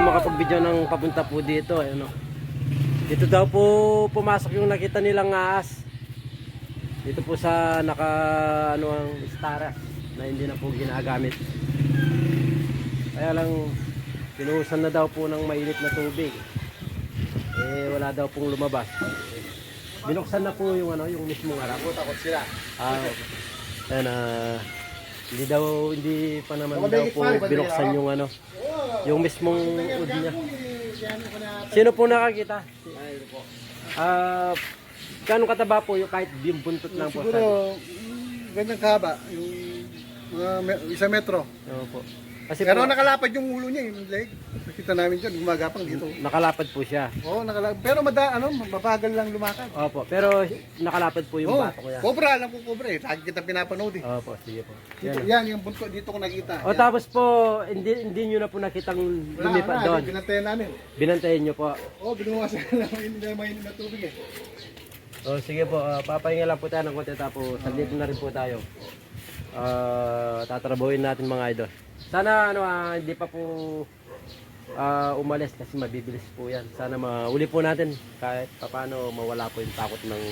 tayo makapag-video ng papunta po dito. Ayun, oh. Dito daw po pumasok yung nakita nilang ahas. Dito po sa naka ano ang stara na hindi na po ginagamit. Kaya lang pinuhusan na daw po ng mainit na tubig. Eh wala daw pong lumabas. Binuksan na po yung ano, yung mismong harap. Takot sila. Ah, ayan, ah, hindi daw, hindi pa naman daw po binuksan yung ano, yung mismong ud niya. Sino po nakakita? Ah, gano'ng kataba po yung kahit yung buntot lang po? Siguro, ganyang kahaba. Yung mga me- isang metro. Oo po. Kasi Pero po, nakalapad yung ulo niya, yung leg. Nakita namin dyan, gumagapang dito. nakalapad po siya. Oo, nakalapad. Pero mada, ano, mabagal lang lumakad. Opo, pero nakalapad po yung Oo, bato ko yan. cobra, alam ko cobra eh. Lagi kita pinapanood eh. Opo, sige po. Dito, Yan. yan, yung bunto dito ko nakita. O Yan. tapos po, hindi hindi niyo na po nakitang Wala, lumipat wala, doon. Binantayan namin. Binantayan niyo po. Oo, binuwasan na namin hindi na mainit na tubig eh. O sige po, ah, papahinga lang po tayo ng konti tapos sandito na rin po tayo. Ah, tatrabahuin natin mga idol. Sana ano ah, hindi pa po ah, umalis kasi mabibilis po yan. Sana mauli po natin kahit paano mawala po yung takot ng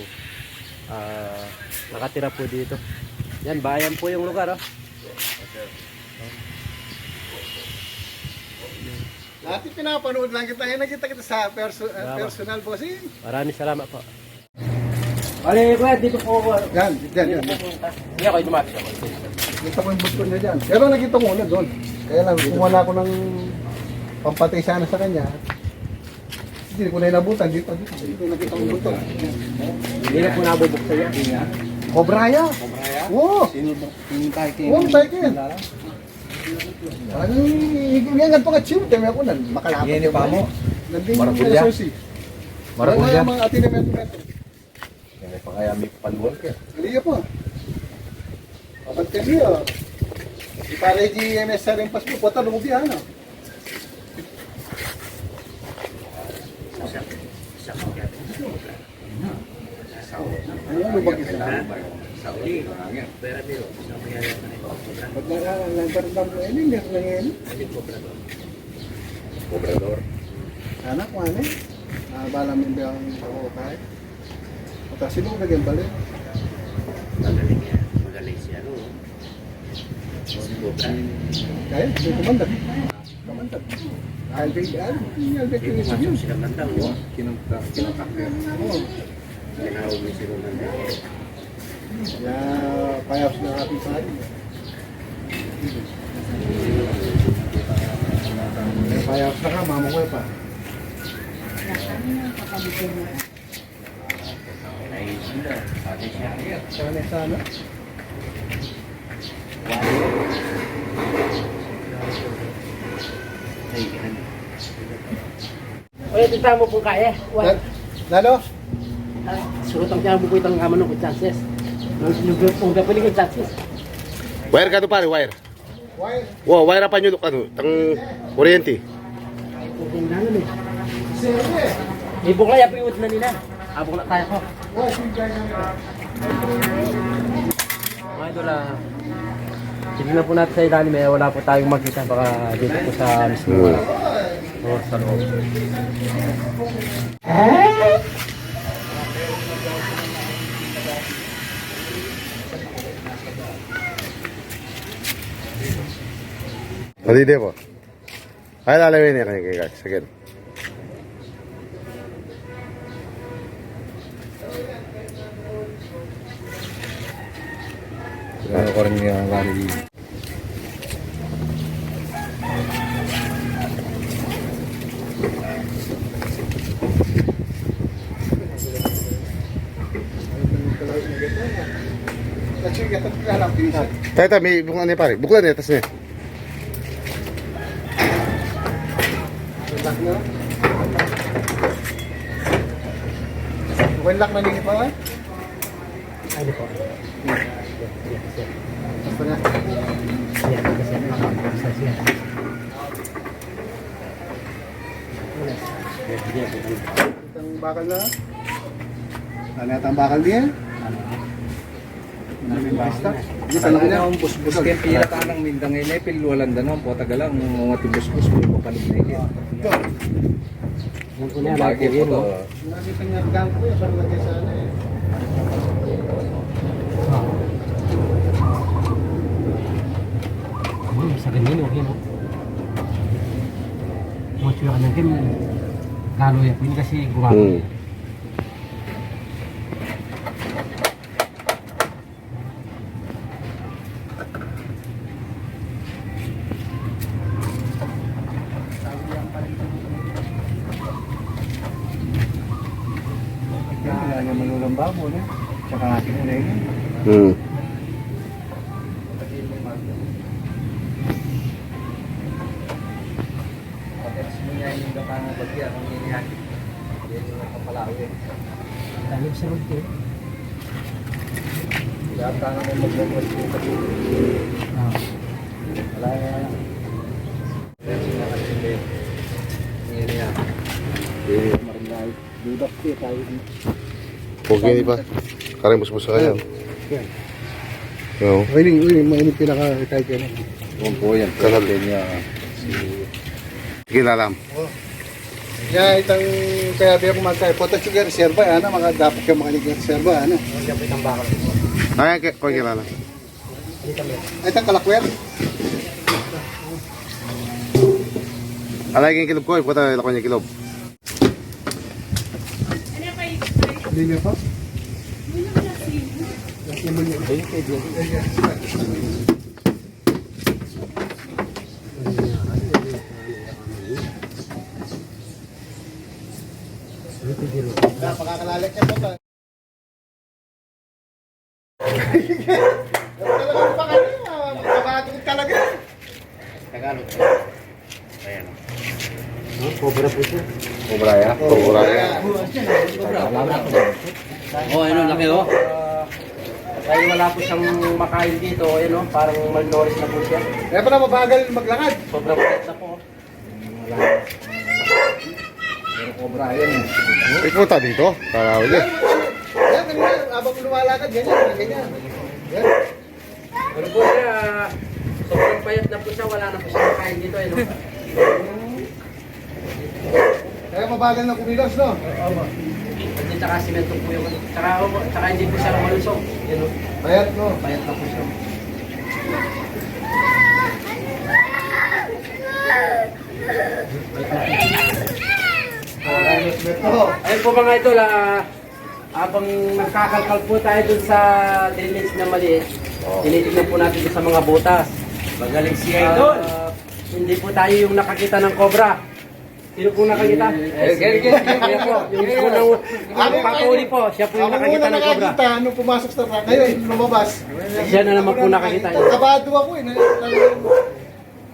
ah, nakatira po dito. Yan, bayan po yung lugar. Oh. Lahat yung pinapanood lang kita. Yan nakita kita sa perso- uh, Salamat. personal bossing. Maraming salamat po. Ali, kuya, dito po ako. Yan, yan, yan. Hindi ako lumapit ako. Nakita ko yung bunto niya dyan. Pero nakita ko una doon. Kaya lang, kumuha na ako ng pampatay sana sa kanya. Hindi ko na inabutan dito. Dito, dito nakita ko yung bunto. Hindi na po nabubuksan yan. Kobraya. Kumraya? Oo. Sino ba? Yung kayo? Oo, kayo. Parang yan nga pa chiw. Dami ako nan. Makalapit. Yan yung pamo. Nanding Marapulya? yung susi. Marapulya? Wala mga atin na metro metro. Yan ay pakaya may panwal ka. Kaliya po. Kapag kaliya. Di para di MS sa rin pas mo. Pata lumubi ano. Ano ba kita? Sauli. Hangin. Pag nagbarandam mo ini, na ngayon. Obrador. Anak mo ano? Ah, bala mo yung ang ko naging balik? Magaling siya, no? Cobra. Kaya, hindi kumandag. Kumandag. Alvin, Alvin, Alvin, Hindi Alvin, pumasok sila mandang, no? Kinunta. Kinuntak ka. Oo. Tinawag ni sila mandang. Kaya, payap na ating sari. Kaya payap na ka, pa. Sila. Sabi siya. Sana, sana. Ay, ano? Oye, tinta mo po kaya. Lalo? Lalo? Surut ang tiyan mo po itang kamano ko chances. Nung gapiling ko chances. Wire ka to pare, wire. Why? Wow, wire pa nyo ano, tang kuryente. Kung nanon eh. Sige. Ibong kaya piwot na nila. Abong na tayo ko. Mga idol ah. Tignan po natin sa ilalim eh. Wala po tayong makita. Baka dito po sa mismo. Hmm. Oh, sa loob. Di po. Ay, lalawin niya kayo guys. Sige. Ano ko rin yung Tayo, tayo, may buklan niya pare. Buklan niya, tas niya. Lock na. Okay, lock na nini pa, eh? Ano po? Basta na. Yan. Kasi sa siya. Itang bakal na. Ano yata ang bakal niya? Hindi talaga niya. Ang busbus kaya pila ka ng mindang ngayon eh, pilwalan na nung pota galang, mga tibusbus mo papalit na ikin. Yan po na Lagi po to. Nakita niya ang gang ko yun. Parang lagay sa ano eh. Hmm, sa ganyan, okay no? Ka ng ganyan. Lalo yan, yun kasi gumagawa. Hmm. Kaya niya manulang babo, no? Tsaka ating ulay yun. Hmm. Pagkas mo niya yung gapang bagya, kung yun yan. Yan yung kapalawi. Talim sa mga ito. Kaya tangan mo magbabas yung kapito. Wala na. Pero siya kasi hindi. Yan yan. Marinay. Dudak siya tayo. Huwag yun pa. Karing busbus sa kanya. Oo. Uy, uy, mainit pinaka kahit yan. Kung po yan. Kasal. niya. Sige, lalam. Ya, itang kaya biya kumansay. Pota sige reserva, ano, mga dapat ka makalig reserva, ano. Ay, kaya, kaya kilala. Ay, itang kalakwel. Alay kang kilob ko, ipota nila ko niya kilob. Hindi niya pa. Pagkakalalik ka pa. Talagang pa kanina, magkabatikot talaga. Tagalog. Ayan. Cobra po siya. Cobra ya? Cobra ya. Oh, ano, laki oh. Dahil wala po siyang makain dito, ayun oh, parang malnourished na po siya. Kaya pala mabagal maglakad. Sobrang kulit na po. oh. Cobra yan eh. Ikuta dito. Tarawin eh. Yan, ganyan. Habang lumalakad, ganyan, ganyan. Yan. Ano po siya, sobrang payat na po siya, wala na po siya makain dito, ayun oh. Kaya mabagal na kumilos, no? Hindi tsaka simento po yung, tsaka, tsaka hindi po siya malusog. Yun oh, Payat, no? payat na po siya. Oo. Ayun po mga idol, ah, habang nagkakalkal po tayo dun sa drainage na maliit, tinitignan po natin dun sa mga butas. Magaling si Idol. Hindi po tayo yung nakakita ng cobra. Sino po nakakita? Eh, Kaya po, yung unang yung papuli po, siya po yung Ako nakakita muna ng cobra. nakakita nung pumasok sa truck. Ngayon, lumabas. Siya na naman po nakakita. Kabado ako eh.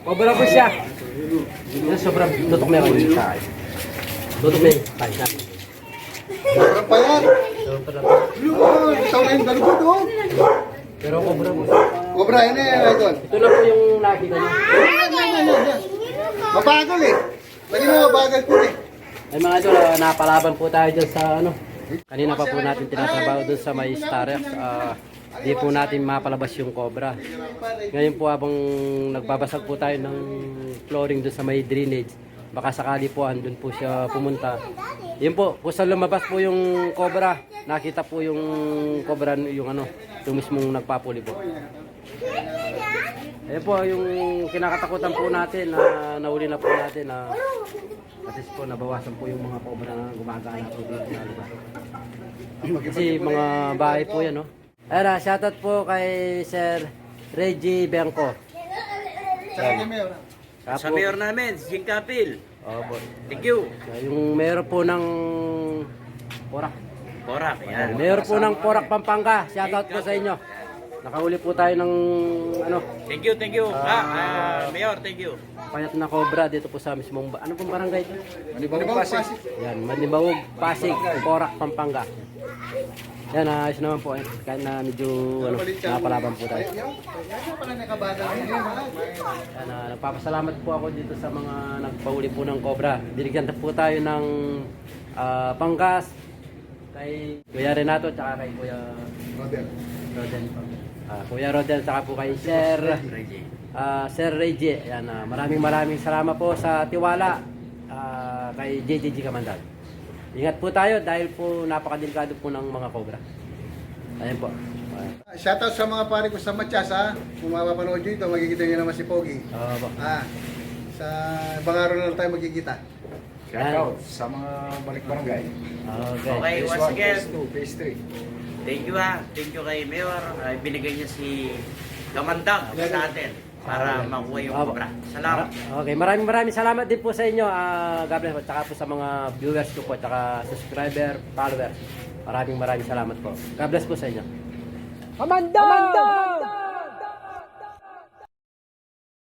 Cobra po siya. Yan, sobrang tutok na yun sa akin. Tutok na yun. Tayo na. Sobrang payat. Yung oh, itaw na yung dalugod, oh. Pero cobra po siya. Cobra, yun eh, idol. Ito lang po yung nakita yan. Mabagal eh. Lagi na mabagal po eh. Ay mga idol, ah, napalaban po tayo dyan sa ano. Kanina pa po natin tinatrabaho dun sa may Starex. Ah, di po natin mapalabas yung cobra. Ngayon po habang nagbabasag po tayo ng flooring dun sa may drainage, baka sakali po andun po siya pumunta. Yun po, kung saan lumabas po yung cobra, nakita po yung cobra yung ano, yung mismong nagpapuli po. Ayun po, yung kinakatakutan po natin na nahuli na po natin na at least po nabawasan po yung mga cobra na gumagana po dito na lugar. Kasi mga bahay po yan, no? Ayun na, shoutout po kay Sir Reggie Bianco. Sa Sa po- mayor namin, si Kapil. Opo. Thank you. Yung mayor po ng Porak. Porak, yan. Mayor po ng Porak, Pampanga. Shoutout po sa inyo. Nakahuli po tayo ng ano, Thank you, thank you. Ah, ah, Mayor, thank you. payat na cobra dito po sa mismong ba- ano pong barangay ito? Manibawag pasig. Yan, Manibawog, Pasig, Porak, Pampanga. Yan, ayos naman po. eh. Kahit na medyo ano, napalaban po tayo. Yan, pala nakabagal na yun. ha? Yan, ah, nagpapasalamat po ako dito sa mga nagpahuli po ng cobra. Binigyan po tayo ng ah, panggas, Kay Kuya Renato tsaka kay Kuya Rodel. Rodel po. Ah, Kuya Rodel tsaka po kay Sir ah, Sir Reggie. Ayan, ah, maraming maraming salamat po sa tiwala ah, kay JJG Kamandag. Ingat po tayo dahil po napakadelikado po ng mga cobra. Ayan po. Ah, Shoutout sa mga pare ko sa Matias ha. Kung mapapanood nyo ito, magkikita nyo naman si Pogi. ah, po. Ah, sa Bangaro na lang tayo magkikita. Shout out sa mga balik barangay. Okay. Okay, once 1, again, phase 2, phase 3. Thank you ha. Thank you kay Mayor. Ay, binigay niya si Kamandag sa atin para makuha yung Ah, cobra. Salamat. Okay, maraming maraming salamat din po sa inyo. Ah, God bless po. Tsaka po sa mga viewers ko po, tsaka subscriber, followers. Maraming maraming salamat po. God bless po sa inyo. Amanda! Amanda!